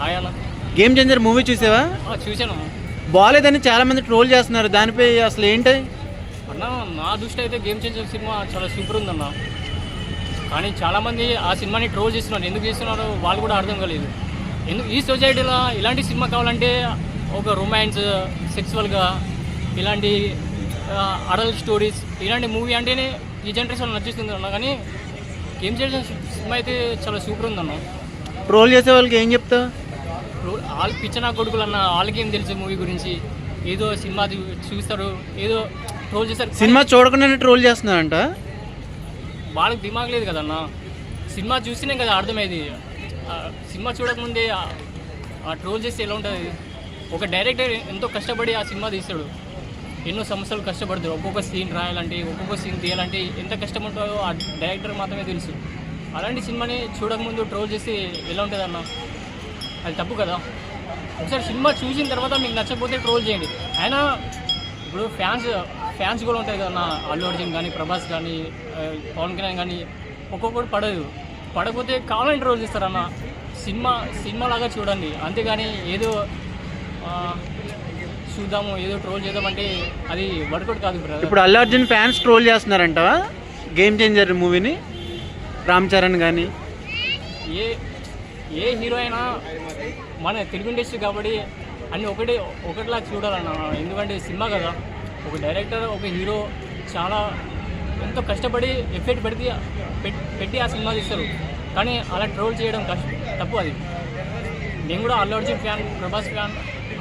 Hi అన్న game changer movie చూసావా? ఆ, చూశాను. బాగాలేదని చాలా మంది ట్రోల్ చేస్తున్నారు. దానిపై అసలు ఏంటి? అన్న నా దృష్టి అయితే గేమ్ చేంజర్ సినిమా చాలా సూపర్ ఉందన్న. కానీ చాలామంది ఆ సినిమాని ట్రోల్ చేస్తున్నారు. ఎందుకు చేస్తున్నారో వాళ్ళు కూడా అర్థం కాలేదు. ఎందుకు ఈ సొసైటీలో ఇలాంటి సినిమా కావాలంటే ఒక రొమాన్స్ సెక్సువల్గా ఇలాంటి అడల్ట్ స్టోరీస్ ఇలాంటి మూవీ అంటేనే ఈ జనరేషన్ నచ్చుతుంది అన్న. కానీ గేమ్ చేంజర్ సినిమా అయితే చాలా సూపర్ ఉందన్న. ట్రోల్ చేసే వాళ్ళకి ఏం చెప్తావు రో- వాళ్ళకి పిచ్చనా కొడుకులు అన్న వాళ్ళకి ఏం తెలుసు మూవీ గురించి? ఏదో సినిమా చూస్తారు ఏదో ట్రోల్ చేస్తారు. సినిమా చూడకుండానే ట్రోల్ చేస్తున్నారంట? వాళ్ళకి దిమాగ్ లేదు కదన్న. సినిమా చూస్తేనే కదా అర్థమైంది సినిమా చూడకముందే ఆ- ఆ ట్రోల్ చేస్తే ఎలా ఉంటుంది? ఒక డైరెక్టర్ ఎంతో కష్టపడి ఆ సినిమా తీస్తాడు. ఎన్నో సంవత్సరాలు కష్టపడతాడు. ఒక్కొక్క సీన్ రాయాలంటే ఒక్కొక్క సీన్ తీయాలంటే ఎంత కష్టం ఉంటుందో ఆ డైరెక్టర్ మాత్రమే తెలుసు. అలాంటి సినిమాని చూడకముందు ట్రోల్ చేసి ఎలా ఉంటుంది అన్న అది తప్పు కదా. ఒకసారి సినిమా చూసిన తర్వాత మీకు నచ్చకపోతే ట్రోల్ చేయండి. అయినా ఇప్పుడు ఫ్యాన్స్ ఫ్యాన్స్ కూడా ఉంటాయి కదా నా అల్లు అర్జున్ కానీ ప్రభాస్ కానీ పవన్ కళ్యాణ్ కానీ ఒక్కొక్కటి పడదు. పడకపోతే కావాలని ట్రోల్ చేస్తారన్న. సినిమా సినిమా లాగా చూడండి. అంతేగాని ఏదో చూద్దాము ఏదో ట్రోల్ చేద్దామంటే అది వర్కౌట్ కాదు ఇప్పుడు అల్లు అర్జున్ ఫ్యాన్స్ ట్రోల్ చేస్తున్నారంట గేమ్ చేంజర్ మూవీని రామ్ చరణ్ కానీ ఏ ఏ హీరో అయినా మన తెలుగు ఇండస్ట్రీ కాబట్టి అన్ని ఒకటి ఒకటిలా చూడాలన్న ఎందుకంటే సినిమా కదా. ఒక డైరెక్టర్ ఒక హీరో చాలా ఎంతో కష్టపడి ఎఫెక్ట్ పెడితే పెట్టి ఆ సినిమా తీస్తారు. కానీ అలా ట్రోల్ చేయడం కష్టం తప్పు అది. నేను కూడా Allu Arjun fan Prabhas fan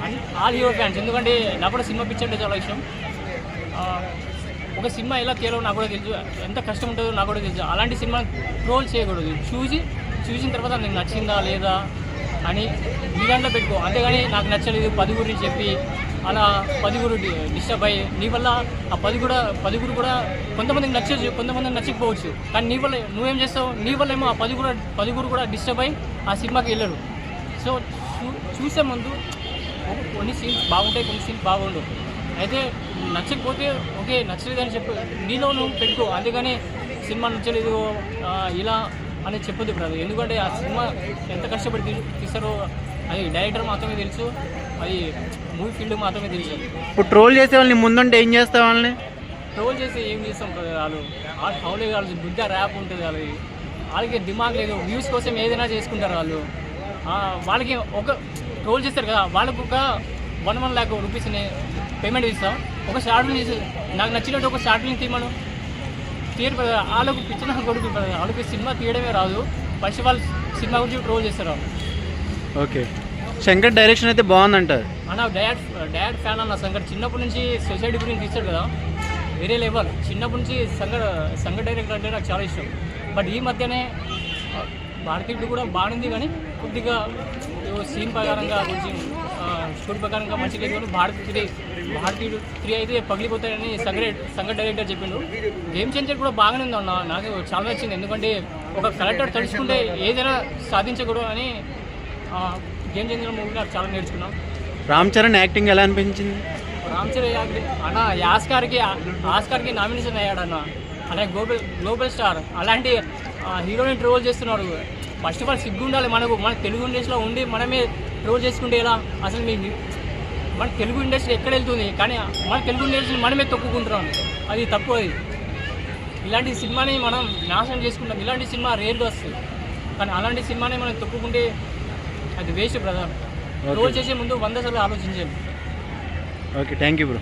and all hero fans. ఎందుకంటే నాకు కూడా సినిమా పిక్చర్ అంటే చాలా ఇష్టం. ఒక సినిమా ఎలా తీయాలో నాకు కూడా తెలుసు. ఎంత కష్టం ఉంటుందో నాకు కూడా తెలుసు. అలాంటి సినిమా ట్రోల్ చేయకూడదు. చూసి చూసిన తర్వాత నీకు నచ్చిందా లేదా అని మీ దాంట్లో పెట్టుకో. అంతేగాని నాకు నచ్చలేదు పది గురించి చెప్పి అలా పదిగురు డిస్టర్బ్ అయ్యి నీ వల్ల ఆ పది కూడా పదిగురు కూడా కొంతమందికి నచ్చచ్చు కొంతమందికి నచ్చకపోవచ్చు. కానీ నీ వల్ల నువ్వేం చేస్తావు? నీ వల్ల ఏమో ఆ పది కూడా పదిగురు కూడా డిస్టర్బ్ అయ్యి ఆ సినిమాకి వెళ్ళరు. సో చూ- చూసే ముందు కొన్ని సీన్స్ బాగుంటాయి కొన్ని సీన్స్ బాగుండవు. అయితే నచ్చకపోతే ఓకే నచ్చలేదని చెప్పు నీలో నువ్వు పెట్టుకో. అంతేగాని సినిమా నచ్చలేదు ఇలా అని చెప్పొద్దు బ్రదర్. ఎందుకంటే ఆ సినిమా ఎంత కష్టపడి తీస్తారో అది డైరెక్టర్ మాత్రమే తెలుసు అది మూవీ ఫీల్డ్ మాత్రమే తెలుసు. ఇప్పుడు ట్రోల్ చేసే వాళ్ళని ముందుంటే ఏం చేస్తావు వాళ్ళని? ట్రోల్ చేసి ఏం చేస్తాం వాళ్ళు? వాళ్ళు హౌలే వాళ్ళు బుద్ధ ర్యాప్ ఉంటుంది వాళ్ళకి వాళ్ళకి దిమాగ్ లేదు వ్యూస్ కోసం ఏదైనా చేసుకుంటారు వాళ్ళు. వాళ్ళకి ఒక ట్రోల్ చేస్తారు కదా వాళ్ళకు ఒక వన్ వన్ ల్యాక్ రూపీస్ని పేమెంట్ ఇస్తాం ఒక షార్ట్ ఫిల్మ్ చేసి నాకు నచ్చినట్టు ఒక షార్ట్ ఫిల్మ్ తీయమను. తీయరు కదా వాళ్ళకు పిచ్చిన కొడుకు. వాళ్ళకి సినిమా తీయడమే రాదు. ఫస్ట్ వాళ్ళు సినిమా గురించి ట్రోల్ చేస్తారు. ఓకే. శంకర్ డైరెక్షన్ అయితే బాగుందంటారు. అన్న డాడ్ డాడ్ ఫ్యాన్ అన్న సంగర్ చిన్నప్పటి నుంచి సొసైటీ గురించి తీస్తాడు కదా. వేరే లెవెల్. చిన్నప్పటి నుంచి సంగ సంగ డైరెక్టర్ అంటే నాకు చాలా ఇష్టం. బట్ ఈ మధ్యనే భారతీయుడు కూడా బాగుంది కానీ కొద్దిగా సీన్ ప్రకారంగా కొంచెం స్టోరీ ప్రకారంగా మంచి కానీ భారత్ త్రీ భారతీయుడు త్రీ అయితే పగిలిపోతాయని సంగ సంగ డైరెక్టర్ చెప్పిండు. గేమ్ చేంజర్ కూడా బాగానే ఉంది అన్న నాకు చాలా నచ్చింది. ఎందుకంటే ఒక కలెక్టర్ తలుచుకుంటే ఏదైనా సాధించకూడదు అని గేమ్ చేంజర్ మూవీ నాకు చాలా నేర్చుకున్నాం. రామ్ చరణ్ యాక్టింగ్ ఎలా అనిపించింది? రామ్ చరణ్ యాక్టింగ్ అన్న ఆస్కార్కి ఆస్కార్కి నామినేషన్ అయ్యాడు అన్న అలాగే గ్లోబల్ గ్లోబల్ స్టార్. అలాంటి హీరోని ట్రోల్ చేస్తున్నారు. ఫస్ట్ ఆఫ్ ఆల్ సిగ్గు ఉండాలి మనకు. మన తెలుగు ఇండస్ట్రీలో ఉండి మనమే ట్రోల్ చేసుకుంటే ఎలా? అసలు మీ మన తెలుగు ఇండస్ట్రీ ఎక్కడ వెళ్తుంది? కానీ మన తెలుగు ఇండస్ట్రీ మనమే తొక్కుకుంటున్నాం. అది తప్పు అది. ఇలాంటి సినిమాని మనం నాశనం చేసుకుంటాం. ఇలాంటి సినిమా రేర్గా వస్తుంది. కానీ అలాంటి సినిమాని మనం తొక్కుకుంటే అది వేస్ట్ బ్రదర్. ట్రోల్ చేసే ముందు వంద సార్లు ఆలోచించాం ఓకే థ్యాంక్ యూ బ్రో.